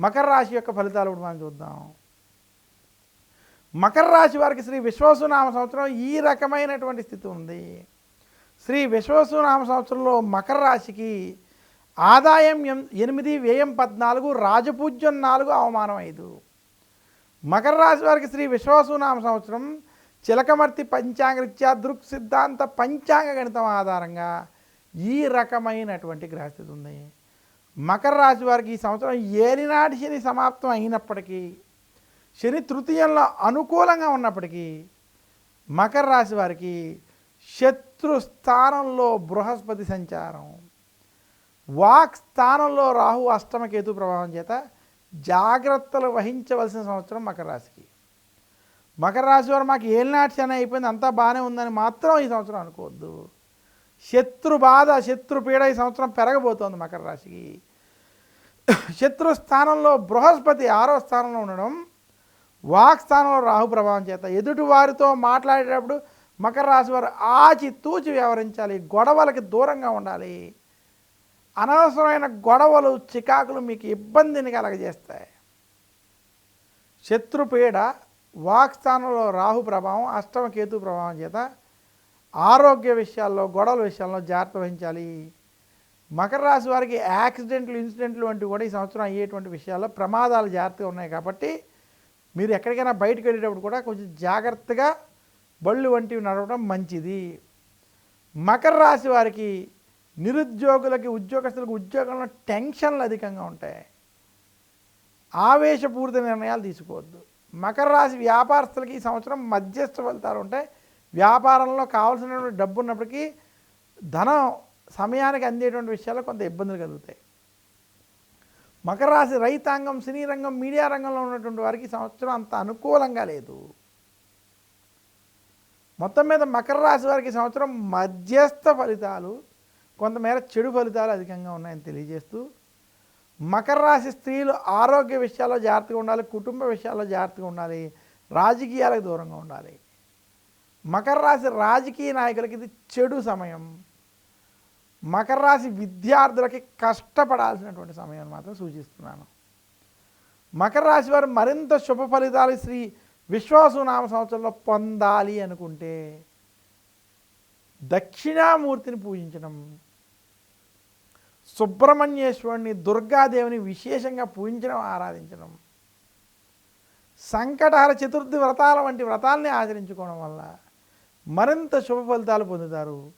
మకర రాశి యొక్క ఫలితాలు కూడా మనం చూద్దాం. మకర రాశి వారికి శ్రీ విశ్వసునామ సంవత్సరం ఈ రకమైనటువంటి స్థితి ఉంది. శ్రీ విశ్వసునామ సంవత్సరంలో మకర రాశికి ఆదాయం ఎం- ఎనిమిది వ్యయం పద్నాలుగు రాజపూజ్యం నాలుగు అవమానం ఐదు. మకర రాశి వారికి శ్రీ విశ్వసునామ సంవత్సరం చిలకమర్తి పంచాంగరీత్యా దృక్ సిద్ధాంత పంచాంగ గణితం ఆధారంగా ఈ రకమైనటువంటి గ్రహస్థితి ఉంది. మకర రాశి వారికి ఈ సంవత్సరం ఏలినాటి శని సమాప్తం అయినప్పటికీ శని తృతీయంలో అనుకూలంగా ఉన్నప్పటికీ మకర రాశి వారికి శత్రు స్థానంలో బృహస్పతి సంచారం. వాక్ స్థానంలో రాహు అష్టమకేతు ప్రభావం చేత జాగ్రత్తలు వహించవలసిన సంవత్సరం మకర రాశికి. మకర రాశి వారు మాకు ఏలినాటి శని అయిపోయింది అంతా బాగానే ఉందని మాత్రం ఈ సంవత్సరం అనుకోవద్దు. శత్రు బాధ శత్రు పీడ ఈ సంవత్సరం పెరగబోతోంది మకర రాశికి. శత్రు స్థానంలో బృహస్పతి ఆరో స్థానంలో ఉండడం వాక్ స్థానంలో రాహు ప్రభావం చేత. ఎదుటి వారితో మాట్లాడేటప్పుడు మకర రాశి వారు ఆచి తూచి వ్యవహరించాలి గొడవలకి దూరంగా ఉండాలి. అనవసరమైన గొడవలు చికాకులు మీకు ఇబ్బందిని కలగజేస్తాయి. శత్రుపీడ వాక్ స్థానంలో రాహు ప్రభావం అష్టమ కేతు ప్రభావం చేత ఆరోగ్య విషయాల్లో గొడవల విషయాల్లో జాగ్రత్త వహించాలి. మకర రాశి వారికి యాక్సిడెంట్లు ఇన్సిడెంట్లు వంటివి కూడా ఈ సంవత్సరం అయ్యేటువంటి విషయాల్లో ప్రమాదాలు జాగ్రత్తగా ఉన్నాయి కాబట్టి మీరు ఎక్కడికైనా బయటకు వెళ్ళేటప్పుడు కూడా కొంచెం జాగ్రత్తగా బళ్ళు వంటివి నడవడం మంచిది. మకర రాశి వారికి నిరుద్యోగులకి ఉద్యోగస్తులకు ఉద్యోగంలో టెన్షన్లు అధికంగా ఉంటాయి. ఆవేశపూరిత నిర్ణయాలు తీసుకోవద్దు. మకర రాశి వ్యాపారస్తులకి ఈ సంవత్సరం మధ్యస్థ ఫలితాలు ఉంటాయి. వ్యాపారంలో కావాల్సినటువంటి డబ్బు ఉన్నప్పటికీ ధనం సమయానికి అందేటువంటి విషయాల్లో కొంత ఇబ్బందులు కలుగుతాయి. మకరరాశి రైతాంగం సినీ రంగం మీడియా రంగంలో ఉన్నటువంటి వారికి సంవత్సరం అంత అనుకూలంగా లేదు. మొత్తం మీద మకర రాశి వారికి సంవత్సరం మధ్యస్థ ఫలితాలు కొంతమేర చెడు ఫలితాలు అధికంగా ఉన్నాయని తెలియజేస్తూ మకర రాశి స్త్రీలు ఆరోగ్య విషయాల్లో జాగ్రత్తగా ఉండాలి కుటుంబ విషయాల్లో జాగ్రత్తగా ఉండాలి రాజకీయాలకు దూరంగా ఉండాలి. మకర రాశి రాజకీయ నాయకులకి ఇది చెడు సమయం. మకర రాశి విద్యార్థులకి కష్టపడాల్సినటువంటి సమయం మాత్రం సూచిస్తున్నాను. మకర రాశి వారు మరింత శుభ ఫలితాలు శ్రీ విశ్వాసునామ సంవత్సరంలో పొందాలి అనుకుంటే దక్షిణామూర్తిని పూజించడం సుబ్రహ్మణ్యేశ్వరుని దుర్గాదేవిని విశేషంగా పూజించడం ఆరాధించడం సంకటహర చతుర్థి వ్రతాల వంటి వ్రతాల్ని ఆచరించుకోవడం వల్ల మరింత శుభ ఫలితాలు పొందుతారు.